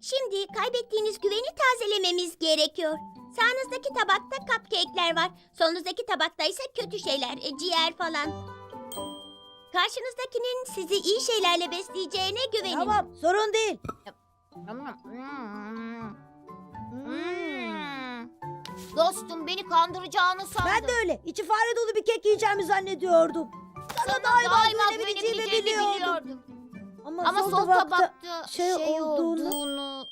Şimdi kaybettiğiniz güveni tazelememiz gerekiyor. Sağınızdaki tabakta cupcake'ler var. Solunuzdaki tabakta ise kötü şeyler, e, ciğer falan. Karşınızdakinin sizi iyi şeylerle besleyeceğine güvenin. Tamam sorun değil. Hmm. Dostum beni kandıracağını sandım. Ben de öyle. İçi fare dolu bir kek yiyeceğimi zannediyordum. Sana daima, Daima güvenebileceğimi biliyordum. biliyordum. Ama, Ama sol, sol tabakta... tabakta şey şey, olduğunu- olduğunu...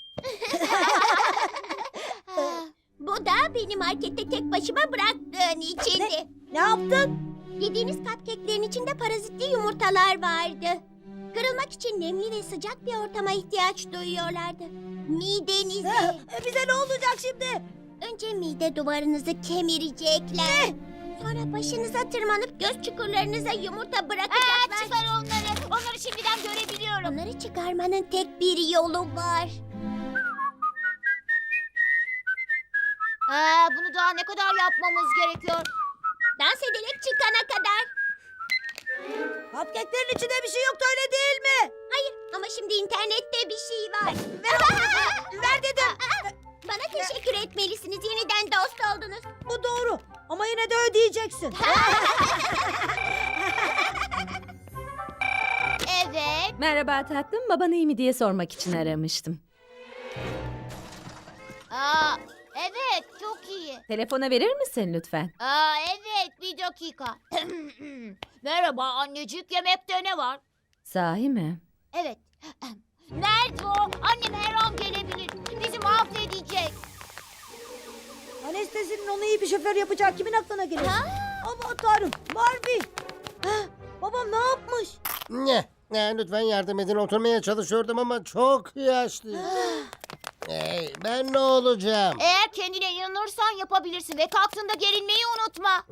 Bu da beni markette tek başıma bıraktığın içindi. Ne yaptın? Yediğiniz cupcake'lerin içinde parazitli yumurtalar vardı. Kırılmak için nemli ve sıcak bir ortama ihtiyaç duyuyorlardı. Midenize. E, Bize ne olacak şimdi? Önce mide duvarınızı kemirecekler. Sonra başınıza tırmanıp göz çukurlarınıza yumurta Aa, bırakacaklar. çıkar onları. Onları şimdiden görebiliyorum. Onları çıkarmanın tek bir yolu var. Aa, bunu daha ne kadar yapmamız gerekiyor? Dans ederek çıkana kadar. Cupcake'lerin içinde bir şey yoktu öyle değil mi? Hayır ama şimdi internette bir şey var. Ver dedim. Bana teşekkür etmelisiniz. Yeniden dost oldunuz. Bu doğru. Ama yine de ödeyeceksin. Evet. Merhaba tatlım, baban iyi mi diye sormak için aramıştım. Aa, evet çok iyi. Telefona verir misin lütfen? Aa, evet bir dakika. Merhaba annecik yemekte ne var? Sahi mi? Evet. Nerede o? Annem her an gelebilir. Bizi mahvedecek. Anestezinin onu iyi bir şoför yapacağı kimin aklına gelir? Aman tanrım. Barbie. Ha, babam ne yapmış? Ne? Ne, lütfen yardım edin. Oturmaya çalışıyordum ama çok yaşlı. hey, ben ne olacağım? Eğer kendine inanırsan yapabilirsin ve kalktığında gerilmeyi unutma.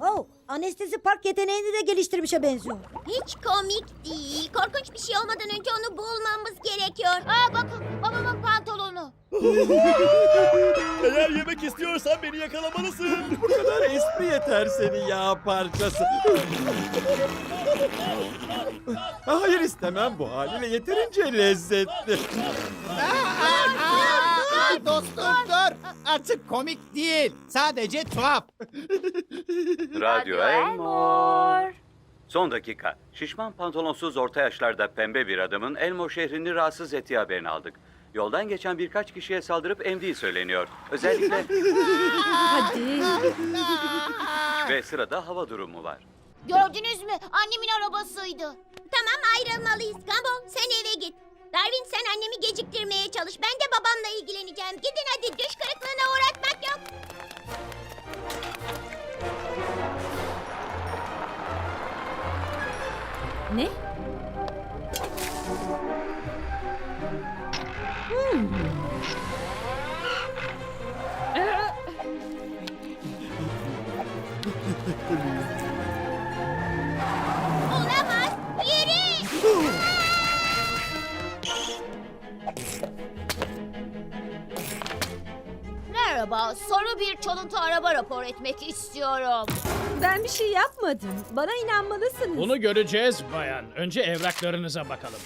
Oh, anestezi park yeteneğini de geliştirmişe benziyor. Hiç komik değil. Korkunç bir şey olmadan önce onu bulmamız gerekiyor. Aa bakın babamın pantolonu. Eğer yemek istiyorsan beni yakalamalısın. Bu kadar espri yeter seni yağ parçası. Hayır istemem bu haliyle yeterince lezzetli. Aa, dostum dur. Artık komik değil. Sadece tuhaf. Radyo Elmor. Son dakika. Şişman pantolonsuz orta yaşlarda pembe bir adamın Elmore şehrini rahatsız ettiği haberini aldık. Yoldan geçen birkaç kişiye saldırıp emdiği söyleniyor. Özellikle Hadi. ve sırada hava durumu var. Gördünüz mü? Annemin arabasıydı. Tamam ayrılmalıyız. Gumball sen eve git. Darwin sen annemi geciktirmeye çalış. Ben de babamla ilgileneceğim. Gidin hadi düş kırıklığına uğratmak yok. Ne? Hmm. Merhaba, sarı bir çalıntı araba rapor etmek istiyorum. Ben bir şey yapmadım. Bana inanmalısınız. Bunu göreceğiz bayan. Önce evraklarınıza bakalım.